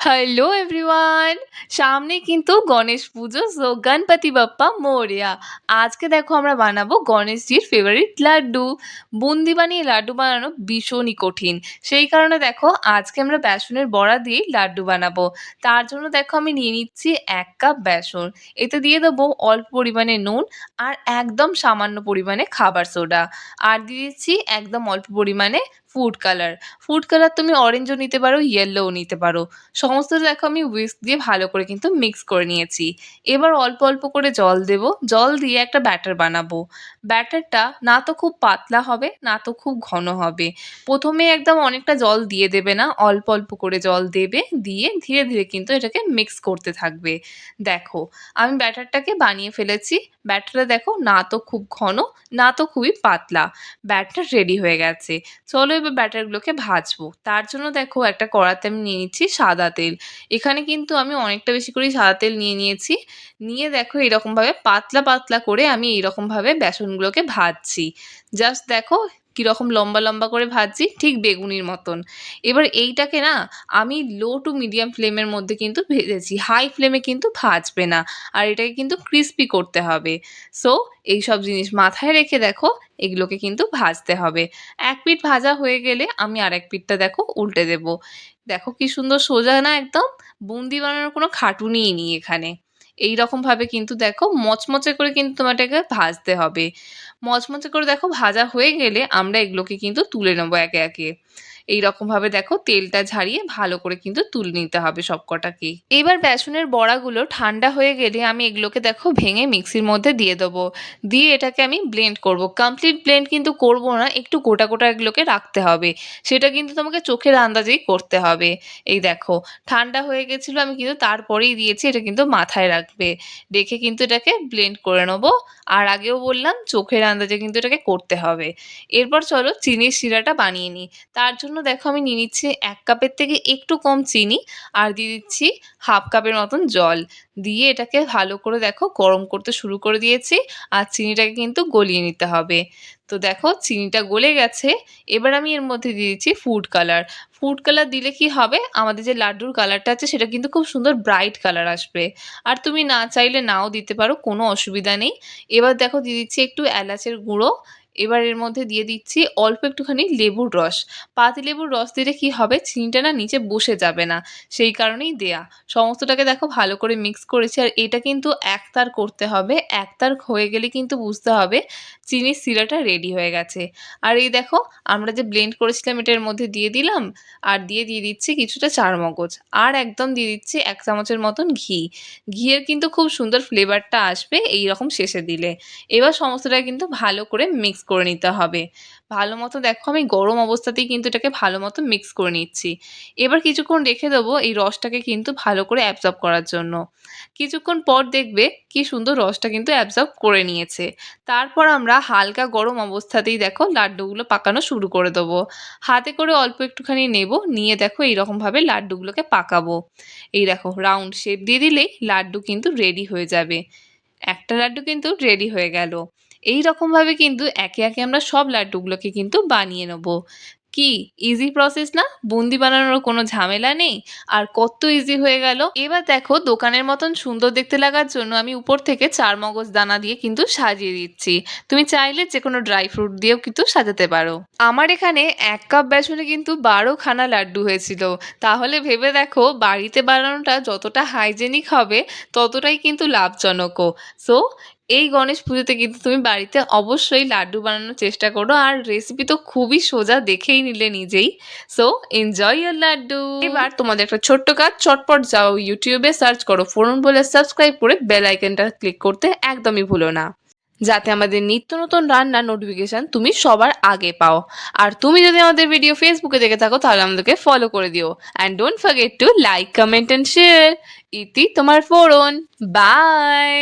Hello everyone সামনে কিন্তু গণেশ পুজো so Ganapati Bappa, Moria. আজকে দেখো আমরা বানাবো গণেশজির ফেভারিট লাড্ডু। বুন্দি বানিয়ে লাড্ডু বানানো ভীষণই কঠিন। সেই কারণে দেখো, আজকে আমরা বেসনের বড়া দিয়েই লাড্ডু বানাবো। তার জন্য দেখো আমি নিয়ে নিচ্ছি এক কাপ বেসন। এতে দিয়ে দেবো অল্প পরিমাণে নুন আর একদম সামান্য পরিমাণে খাবার সোডা। আর দিয়ে দিচ্ছি একদম অল্প পরিমাণে ফুড কালার ফুড কালার তুমি অরেঞ্জও নিতে পারো ইয়েলোও নিতে পারো। সমস্ত দেখো আমি উইস্ক দিয়ে ভালো করে কিন্তু মিক্স করে নিয়েছি। এবার অল্প অল্প করে জল দেব। জল দিয়ে একটা ব্যাটার বানাবো। ব্যাটারটা না তো খুব পাতলা হবে, না তো খুব ঘন হবে। প্রথমে একদম অনেকটা জল দিয়ে দেবে না, অল্প অল্প করে জল দেবে, দিয়ে ধীরে ধীরে কিন্তু এটাকে মিক্স করতে থাকবে। দেখো, আমি ব্যাটারটাকে বানিয়ে ফেলেছি। ব্যাটারটা দেখো না তো খুব ঘন, না তো খুবই পাতলা। ব্যাটার রেডি হয়ে গেছে। চলো এবার ব্যাটারগুলোকে ভাজবো। তার জন্য দেখো একটা কড়াতে আমি নিয়ে নিচ্ছি সাদা তেল। এখানে কিন্তু আমি অনেকটা বেশি করে সাদা তেল নিয়ে নিয়েছি। নিয়ে দেখো এরকমভাবে পাতলা পাতলা করে আমি এইরকমভাবে বেসনগুলোকে ভাজছি। জাস্ট দেখো কীরকম লম্বা লম্বা করে ভাজছি, ঠিক বেগুনির মতন। এবার এইটাকে না, আমি লো টু মিডিয়াম ফ্লেমের মধ্যে কিন্তু ভেজেছি। হাই ফ্লেমে কিন্তু ভাজবে না, আর এটাকে কিন্তু ক্রিস্পি করতে হবে। সো এই সব জিনিস মাথায় রেখে দেখো, এগুলোকে কিন্তু ভাজতে হবে। এক পিঠ ভাজা হয়ে গেলে আমি আর এক পিঠটা দেখো উল্টে দেব। দেখো কি সুন্দর সোজা না একদম, বুন্দি বানানোর কোনো খাটুনিই নেই এখানে। এই রকমভাবে কিন্তু দেখো মচমচে করে কিন্তু তোমাটাকে ভাজতে হবে। মচমচে করে দেখো ভাজা হয়ে গেলে আমরা এগুলোকে কিন্তু তুলে নেব একে একে। এই রকমভাবে দেখো তেলটা ঝারিয়ে ভালো করে কিন্তু তুলে নিতে হবে সব কটাকে এবার বেসনের বড়াগুলো ঠান্ডা হয়ে গেলে আমি এগুলোকে দেখো ভেঙে মিক্সির মধ্যে দিয়ে দেবো। দিয়ে এটাকে আমি ব্লেন্ড করব। কমপ্লিট ব্লেন্ড কিন্তু করব না, একটু গোটা গোটা এগুলোকে রাখতে হবে। সেটা কিন্তু তোমাকে চোখের আন্দাজেই করতে হবে। এই দেখো, ঠান্ডা হয়ে গেছিল, আমি কিন্তু তারপরেই দিয়েছি, এটা কিন্তু মাথায় রাখবে। রেখে কিন্তু এটাকে ব্লেন্ড করে নেব। আর আগেও বললাম, চোখের আন্দাজে কিন্তু এটাকে করতে হবে। এরপর চলো চিনির শিরাটা বানিয়ে নিই। তার জন্য দেখো আমি নিয়ে নিচ্ছি এক কাপের থেকে একটু কম চিনি আর দিয়ে দিচ্ছি হাফ কাপের মতন জল। দিয়ে এটাকে ভালো করে দেখো গরম করতে শুরু করে দিয়েছি আর চিনিটাকে কিন্তু গলিয়ে নিতে হবে। তো দেখো চিনিটা গলে গেছে। এবার আমি এর মধ্যে দিয়ে দিচ্ছি ফুড কালার ফুড কালার দিলে কি হবে? আমাদের যে লাড্ডুর কালারটা আছে সেটা কিন্তু খুব সুন্দর ব্রাইট কালার আসবে। আর তুমি না চাইলে নাও দিতে পারো, কোনো অসুবিধা নেই। এবার দেখো দিয়ে দিচ্ছি একটু এলাচের গুঁড়ো। এবার এর মধ্যে দিয়ে দিচ্ছি অল্প একটুখানি লেবুর রস। পাতি লেবুর রস দিলে কি হবে? চিনিটা না নিচে বসে যাবে না। সেই কারণেই দেয়া। সমস্তটাকে দেখো ভালো করে মিক্স করেছি আর এটা কিন্তু একতার করতে হবে। একতার হয়ে গেলে কিন্তু বুঝতে হবে চিনির সিরাটা রেডি হয়ে গেছে। আর এই দেখো, আমরা যে ব্লেন্ড করেছিলাম এটার মধ্যে দিয়ে দিলাম আর দিয়ে দিয়ে দিচ্ছি কিছুটা চারমগজ। আর একদম দিয়ে দিচ্ছি এক চামচের মতন ঘি। ঘিয়ের কিন্তু খুব সুন্দর ফ্লেভারটা আসবে এই রকম শেষে দিলে। এবার সমস্তটা কিন্তু ভালো করে মিক্স করে নিতে হবে। ভালো মতো দেখো আমি গরম অবস্থাতেই কিন্তু এটাকে ভালো মতো মিক্স করে নিচ্ছি। এবার কিছুক্ষণ রেখে দেবো এই রসটাকে কিন্তু ভালো করে অ্যাবজর্ব করার জন্য। কিছুক্ষণ পর দেখবে কি সুন্দর রসটা কিন্তু অ্যাবজর্ব করে নিয়েছে। তারপর আমরা হালকা গরম অবস্থাতেই দেখো লাড্ডুগুলো পাকানো শুরু করে দেবো। হাতে করে অল্প একটুখানি নেব, নিয়ে দেখো এইরকমভাবে লাড্ডুগুলোকে পাকাবো। এই দেখো রাউন্ড শেপ দিয়ে দিলেই লাড্ডু কিন্তু রেডি হয়ে যাবে। একটা লাড্ডু কিন্তু রেডি হয়ে গেল। এই রকমভাবে কিন্তু একে একে আমরা সব লাড্ডুগুলোকে কিন্তু বানিয়ে নেব। কি? ইজি প্রসেস না? বুন্দি বানানোর কোনো ঝামেলা নেই? আর কত ইজি হয়ে গেল? এবার দেখো দোকানের মতন সুন্দর দেখতে লাগার জন্য আমি উপর থেকে চার মগজ দানা দিয়ে কিন্তু সাজিয়ে দিচ্ছি। তুমি চাইলে যে কোনো ড্রাই ফ্রুট দিয়েও কিন্তু সাজাতে পারো। আমার এখানে এক কাপ বেসনে কিন্তু বারো খানা লাড্ডু হয়েছিল। তাহলে ভেবে দেখো বাড়িতে বানানোটা যতটা হাইজেনিক হবে, ততটাই কিন্তু লাভজনকও। সো এই গণেশ পুজোতে কিন্তু তুমি বাড়িতে অবশ্যই লাড্ডু বানানোর চেষ্টা করো। আর রেসিপি তো খুবই সোজা, দেখেই নিলে নিজেই। সো এনজয় ইয়ার লাড্ডু। এবার তোমাদের একটা ছোট্ট কাজ, চটপট যাও ইউটিউবে সার্চ করো। ফোরন বলে সাবস্ক্রাইব করে বেল আইকনটা ক্লিক করতে একদমই ভুলো না। যাতে আমাদের নিত্য নতুন রান্নার নোটিফিকেশান তুমি সবার আগে পাও। আর তুমি যদি আমাদের ভিডিও ফেসবুকে দেখে থাকো, তাহলে আমাদেরকে ফলো করে দিও। And don't forget to like comment and share ইতি তোমার ফোরন। বাই